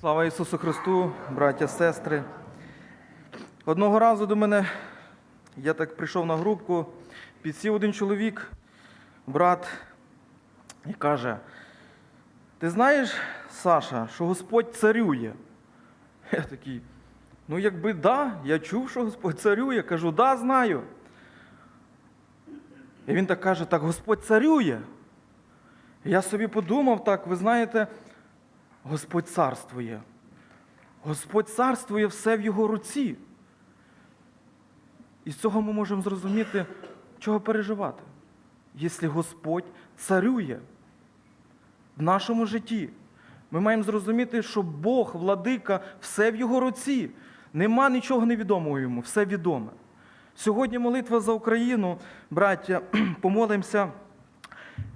Слава Ісусу Христу, браття, сестри. Одного разу до мене, я так прийшов на групку, підсів один чоловік, брат, і каже: Ти знаєш, Саша, що Господь царює? Я такий, ну якби да, я чув, що Господь царює. Кажу, да, знаю. І він так каже, так Господь царює. Я собі подумав так, ви знаєте, Господь царствує. Господь царствує все в його руці. І з цього ми можемо зрозуміти, чого переживати. Якщо Господь царює в нашому житті, ми маємо зрозуміти, що Бог, владика, все в його руці. Нема нічого невідомого йому, все відоме. Сьогодні молитва за Україну, браття, помолимося.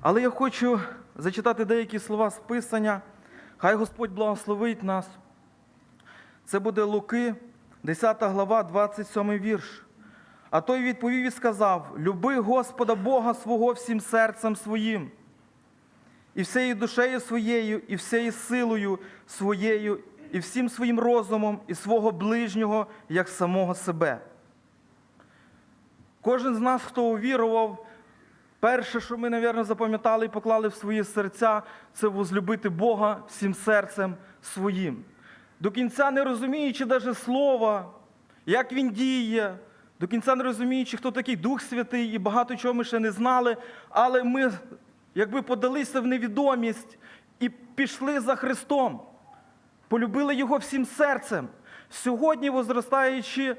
Але я хочу зачитати деякі слова з Писання. Хай Господь благословить нас. Це буде Луки, 10 глава, 27 вірш. А той відповів і сказав: Люби Господа Бога свого всім серцем своїм, і всією душею своєю, і всією силою своєю, і всім своїм розумом, і свого ближнього, як самого себе. Кожен з нас, хто увірував, перше, що ми, мабуть, запам'ятали і поклали в свої серця, це возлюбити Бога всім серцем своїм. До кінця не розуміючи навіть слова, як він діє, до кінця не розуміючи, хто такий Дух Святий, і багато чого ми ще не знали, але ми якби подалися в невідомість і пішли за Христом, полюбили Його всім серцем. Сьогодні, возростаючи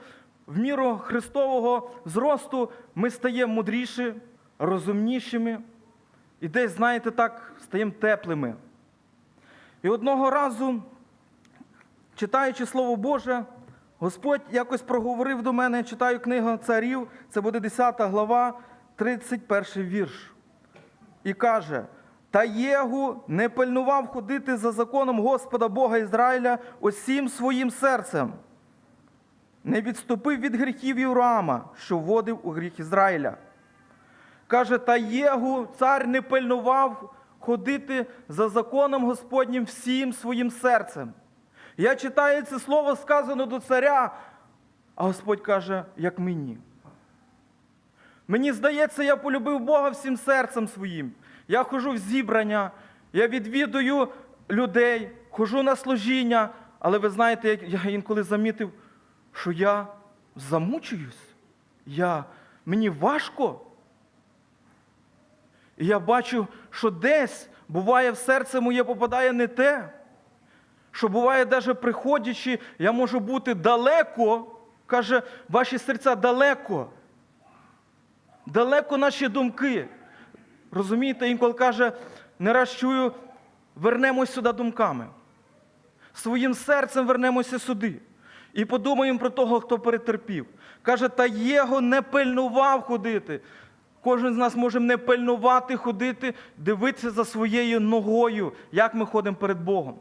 в міру Христового зросту, ми стаємо мудріші, розумнішими і десь, знаєте, так, стаємо теплими. І одного разу, читаючи Слово Боже, Господь якось проговорив до мене, читаю книгу царів, це буде 10 глава, 31 вірш. І каже: Та Єгу не пильнував ходити за законом Господа Бога Ізраїля усім своїм серцем, не відступив від гріхів Юрама, що вводив у гріх Ізраїля. Каже, та Єгу цар не пильнував ходити за законом Господнім всім своїм серцем. Я читаю це слово сказано до царя, а Господь каже, як мені. Мені здається, я полюбив Бога всім серцем своїм. Я ходжу в зібрання, я відвідую людей, ходжу на служіння, але ви знаєте, я інколи замітив, що я замучуюсь, я, мені важко. І я бачу, що десь буває в серце моє попадає не те, що буває, навіть приходячи, я можу бути далеко, каже, ваші серця далеко. Далеко наші думки. Розумієте, інколи каже, не раз чую, вернемось сюди думками. Своїм серцем вернемося сюди. І подумаємо про того, хто перетерпів. Каже, та його не пильнував ходити. Кожен з нас може не пильнувати ходити, дивитися за своєю ногою, як ми ходимо перед Богом.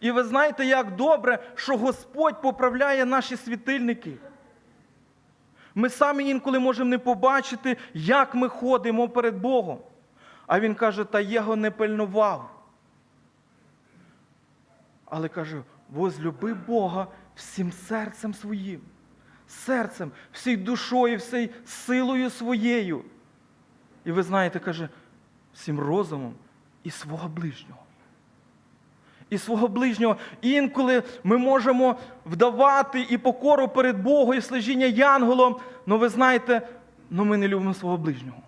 І ви знаєте, як добре, що Господь поправляє наші світильники. Ми самі інколи можемо не побачити, як ми ходимо перед Богом. А Він каже, та його не пильнував. Але каже, возлюби Бога всім серцем своїм, серцем, всій душою, всією силою своєю. І ви знаєте, каже, всім розумом і свого ближнього. І свого ближнього. Інколи ми можемо вдавати і покору перед Богом, і служіння янголом, але ви знаєте, але ми не любимо свого ближнього.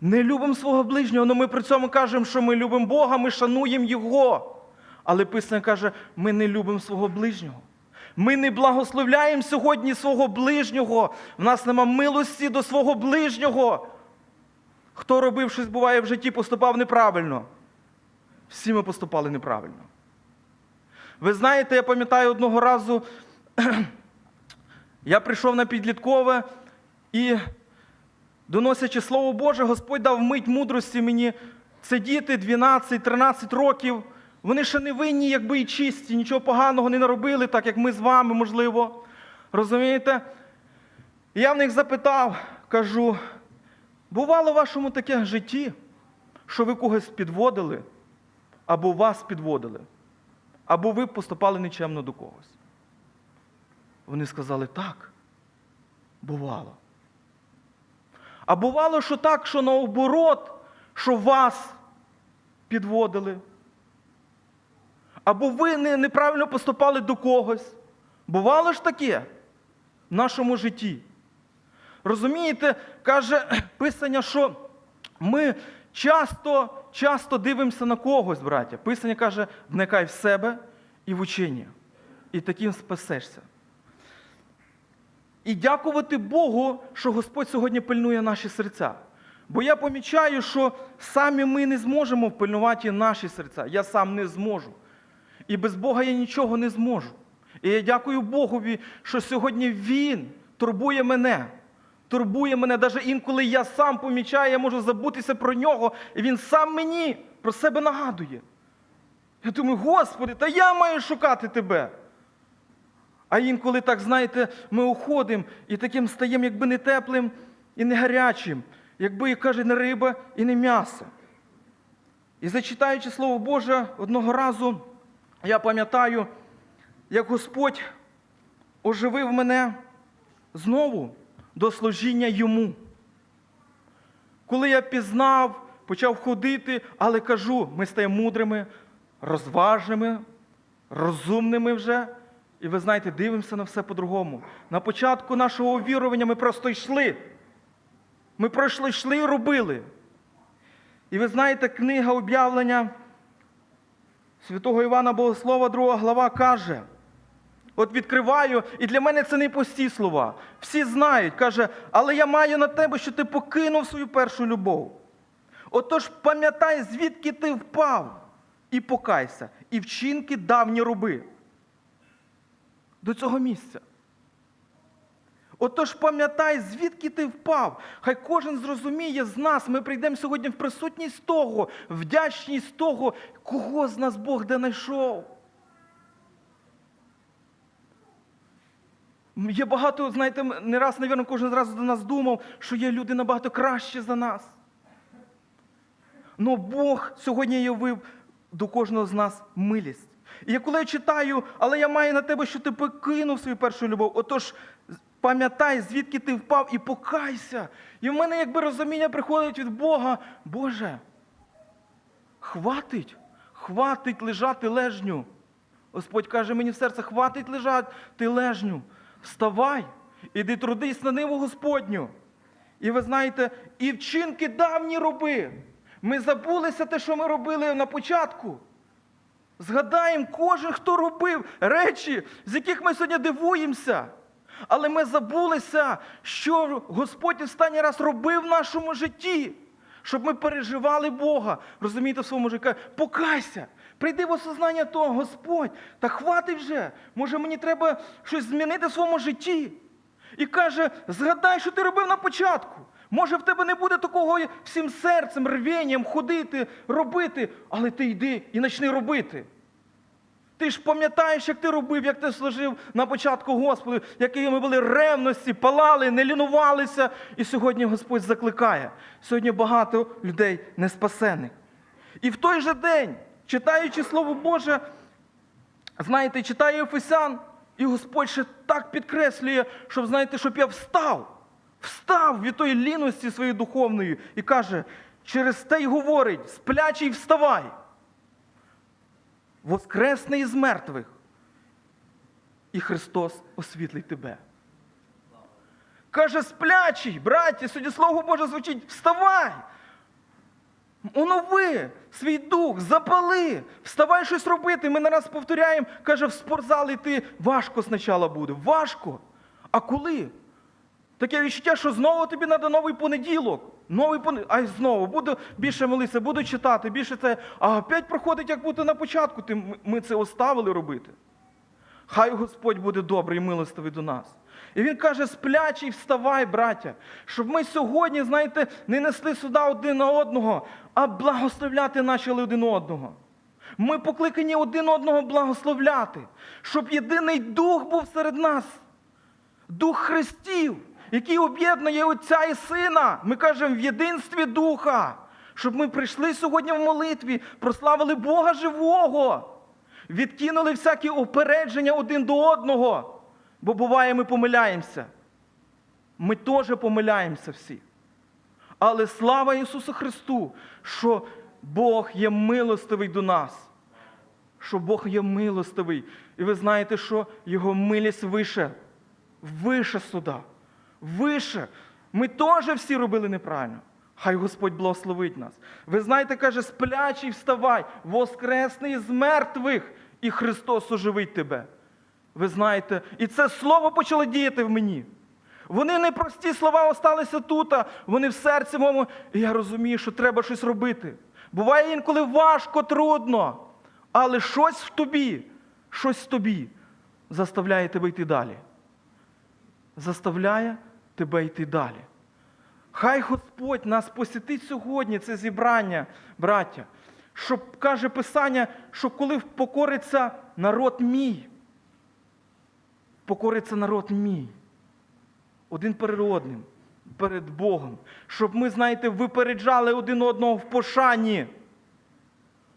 Не любимо свого ближнього, але ми при цьому кажемо, що ми любимо Бога, ми шануємо Його. Але Писання каже, ми не любимо свого ближнього. Ми не благословляємо сьогодні свого ближнього. В нас нема милості до свого ближнього. Хто робив щось буває в житті, поступав неправильно. Всі ми поступали неправильно. Ви знаєте, я пам'ятаю одного разу, я прийшов на підліткове і, доносячи Слово Боже, Господь дав мить мудрості мені. Це діти 12-13 років. Вони ще не винні, якби і чисті, нічого поганого не наробили, так як ми з вами, можливо. Розумієте? Я в них запитав, кажу, бувало в вашому таке житті, що ви когось підводили, або вас підводили, або ви поступали нечемно до когось. Вони сказали так. Бувало. А бувало, що так, що наоборот, що вас підводили. Або ви не- неправильно поступали до когось. Бувало ж таке в нашому житті. Розумієте, каже Писання, що ми часто, часто дивимося на когось, браття. Писання каже, вникай в себе і в учення, і таким спасешся. І дякувати Богу, що Господь сьогодні пильнує наші серця. Бо я помічаю, що самі ми не зможемо впильнувати наші серця. Я сам не зможу. І без Бога я нічого не зможу. І я дякую Богові, що сьогодні Він турбує мене. Турбує мене, навіть інколи я сам помічаю, я можу забутися про нього, і він сам мені про себе нагадує. Я думаю, Господи, та я маю шукати тебе. А інколи так, знаєте, ми уходимо і таким стаємо, якби не теплим і не гарячим, якби, як каже, не риба і не м'ясо. І зачитаючи Слово Боже, одного разу я пам'ятаю, як Господь оживив мене знову до служіння йому. Коли я пізнав, почав ходити, але кажу, ми стаємо мудрими, розважними, розумними вже. І ви знаєте, дивимося на все по-другому. На початку нашого вірування ми просто йшли. Ми пройшли, йшли і робили. І ви знаєте, книга об'явлення святого Івана Богослова, 2 глава, каже: от відкриваю, і для мене це не пусті слова. Всі знають, каже, але я маю на тебе, що ти покинув свою першу любов. Отож пам'ятай, звідки ти впав, і покайся, і вчинки давні роби. До цього місця. Отож пам'ятай, звідки ти впав. Хай кожен зрозуміє з нас. Ми прийдемо сьогодні в присутність того, вдячність того, кого з нас Бог де знайшов. Є багато, знаєте, не раз, навірно, кожен раз до нас думав, що є люди набагато кращі за нас. Но Бог сьогодні явив до кожного з нас милість. І коли я читаю, але я маю на тебе, що ти покинув свою першу любов. Отож, пам'ятай, звідки ти впав, і покайся. І в мене якби розуміння приходить від Бога, Боже, хватить, хватить лежати лежню. Господь каже мені в серце, хватить лежати лежню. Вставай, іди трудись на ниву Господню. І ви знаєте, і вчинки давні роби. Ми забулися те, що ми робили на початку. Згадаємо кожен, хто робив речі, з яких ми сьогодні дивуємося. Але ми забулися, що Господь останній раз робив в нашому житті, щоб ми переживали Бога. Розумієте, в своєму житті, покайся, прийди в осознання того, Господь, та хватить вже. Може, мені треба щось змінити в своєму житті. І каже: згадай, що ти робив на початку. Може, в тебе не буде такого всім серцем, рвінням ходити, робити, але ти йди і почни робити. Ти ж пам'ятаєш, як ти робив, як ти служив на початку Господу, які ми були ревності, палали, не лінувалися. І сьогодні Господь закликає. Сьогодні багато людей не спасених. І в той же день, читаючи Слово Боже, знаєте, читає Ефесян, і Господь ще так підкреслює, щоб, знаєте, щоб я встав. Встав від тої ліності своєї духовної і каже, через те й говорить, сплячий вставай. Воскресне із мертвих, і Христос освітлить тебе. Каже, сплячий, браті, сьогодні Слово Боже звучить, вставай! Онови свій дух, запали, вставай щось робити. Ми не раз повторяємо, каже, в спортзал йти важко спочатку буде. Важко. А коли? Таке відчуття, що знову тобі треба новий понеділок. Новий понеділок. Ай знову, буду більше молитися, буду читати, більше це. А опять проходить, як будто на початку ми це оставили робити. Хай Господь буде добрий і милостивий до нас. І він каже: сплячий, вставай, браття, щоб ми сьогодні, знаєте, не несли сюди один на одного, а благословляти почали один одного. Ми покликані один одного благословляти, щоб єдиний дух був серед нас, дух Христів, який об'єднує Отця і Сина. Ми кажемо в єдинстві Духа, щоб ми прийшли сьогодні в молитві, прославили Бога живого, відкинули всякі упередження один до одного. Бо буває, ми помиляємося. Ми теж помиляємося всі. Але слава Ісусу Христу, що Бог є милостивий до нас. Що Бог є милостивий. І ви знаєте, що Його милість вище, вище суда, вище. Ми теж всі робили неправильно. Хай Господь благословить нас. Ви знаєте, каже, сплячий вставай, воскресний з мертвих, і Христос оживить тебе. Ви знаєте, і це слово почало діяти в мені. Вони не прості слова осталися тут, а вони в серці моєму. І я розумію, що треба щось робити. Буває інколи важко, трудно, але щось в тобі, щось в тобі заставляє тебе йти далі. Заставляє тебе йти далі. Хай Господь нас посітить сьогодні, це зібрання, браття, щоб каже Писання, що коли покориться народ мій, покориться народ мій, один перед одним, перед Богом, щоб ми, знаєте, випереджали один одного в пошані.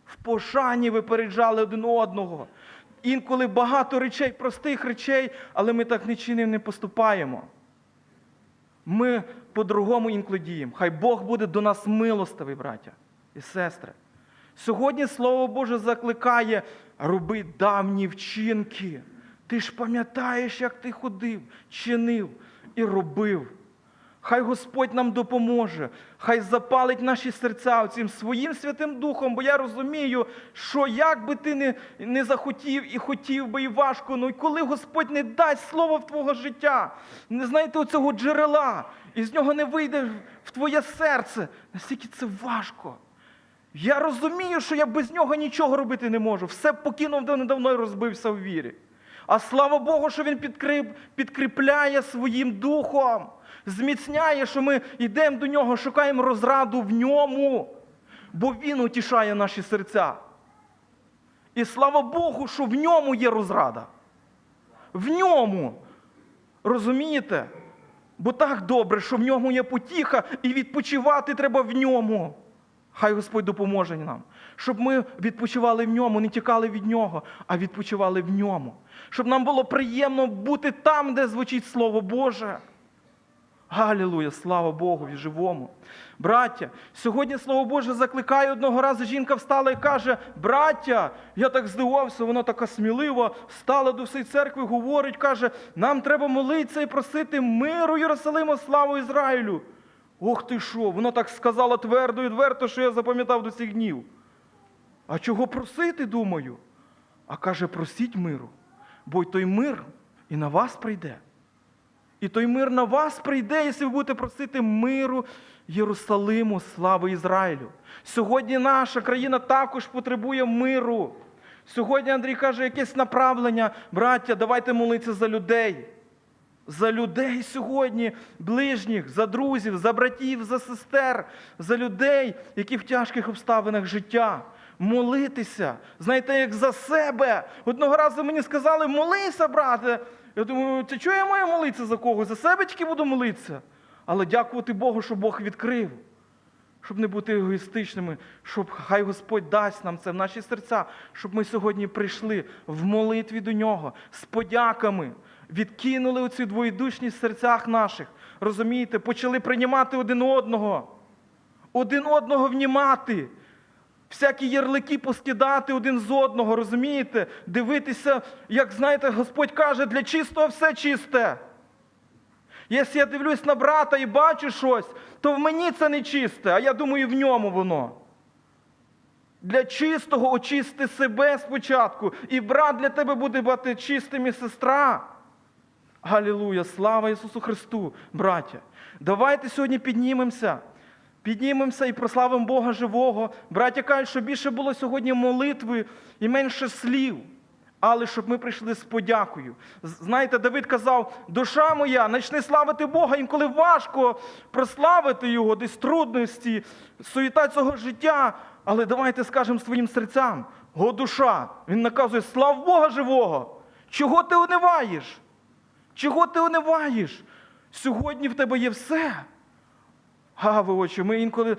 В пошані випереджали один одного. Інколи багато речей, простих речей, але ми так нічим не поступаємо. Ми по-другому інколи діємо. Хай Бог буде до нас милостивий, браття і сестри. Сьогодні Слово Боже закликає роби давні вчинки. Ти ж пам'ятаєш, як ти ходив, чинив і робив. Хай Господь нам допоможе, хай запалить наші серця цим своїм Святим Духом, бо я розумію, що як би ти не, не захотів і хотів би, і важко, ну і коли Господь не дасть слово в твого життя, не знаєте оцього джерела, і з нього не вийде в твоє серце, наскільки це важко. Я розумію, що я без нього нічого робити не можу. Все покинув давно і розбився в вірі. А слава Богу, що Він підкріп, підкріпляє своїм духом, зміцняє, що ми йдемо до нього, шукаємо розраду в ньому, бо Він утішає наші серця. І слава Богу, що в ньому є розрада. В ньому. Розумієте? Бо так добре, що в ньому є потіха, і відпочивати треба в ньому. Хай Господь допоможе нам, щоб ми відпочивали в ньому, не тікали від нього, а відпочивали в ньому. Щоб нам було приємно бути там, де звучить Слово Боже. Галілуя, слава Богу, і живому. Браття, сьогодні Слово Боже закликає одного разу. Жінка встала і каже: Браття, я так здивувався, вона така смілива, стала до всієї церкви, говорить, каже, нам треба молитися і просити миру Єрусалиму, славу Ізраїлю. Ох ти що, вона так сказала твердо і твердо, що я запам'ятав до цих днів. А чого просити, думаю? А каже, просіть миру, бо й той мир і на вас прийде. І той мир на вас прийде, якщо ви будете просити миру Єрусалиму, слави Ізраїлю. Сьогодні наша країна також потребує миру. Сьогодні Андрій каже, якесь направлення, браття, давайте молитися за людей. За людей сьогодні, ближніх, за друзів, за братів, за сестер, за людей, які в тяжких обставинах життя. Молитися, знаєте, як за себе. Одного разу мені сказали, молися, брате. Я думаю, це чого я маю молитися за когось? За себе тільки буду молитися. Але дякувати Богу, що Бог відкрив. Щоб не бути егоїстичними, щоб хай Господь дасть нам це в наші серця, щоб ми сьогодні прийшли в молитві до Нього з подяками, відкинули оцю двоєдушність в серцях наших. Розумієте, почали приймати один одного, один одного внімати, всякі ярлики поскидати один з одного, розумієте? Дивитися, як знаєте, Господь каже, для чистого все чисте. Якщо я дивлюсь на брата і бачу щось, то в мені це не чисте, а я думаю, в ньому воно. Для чистого очисти себе спочатку, і брат для тебе буде бути чистим і сестра. Галілуя! Слава Ісусу Христу, браття! Давайте сьогодні піднімемося. Піднімемося і прославимо Бога живого. Браття кажуть, що більше було сьогодні молитви і менше слів. Але щоб ми прийшли з подякою. Знаєте, Давид казав: душа моя, почни славити Бога, інколи важко прославити Його, десь трудності, суєта цього життя. Але давайте скажемо своїм серцям: О, душа! Він наказує, слав Бога живого! Чого ти униваєш? Чого ти униваєш? Сьогодні в тебе є все. А, очі, ми інколи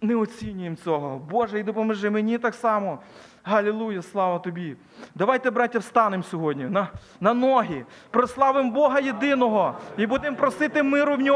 не оцінюємо цього. Боже, і допоможи мені так само. Галілуя, слава тобі. Давайте, браття, встанемо сьогодні на, на ноги, прославимо Бога єдиного і будемо просити миру в нього.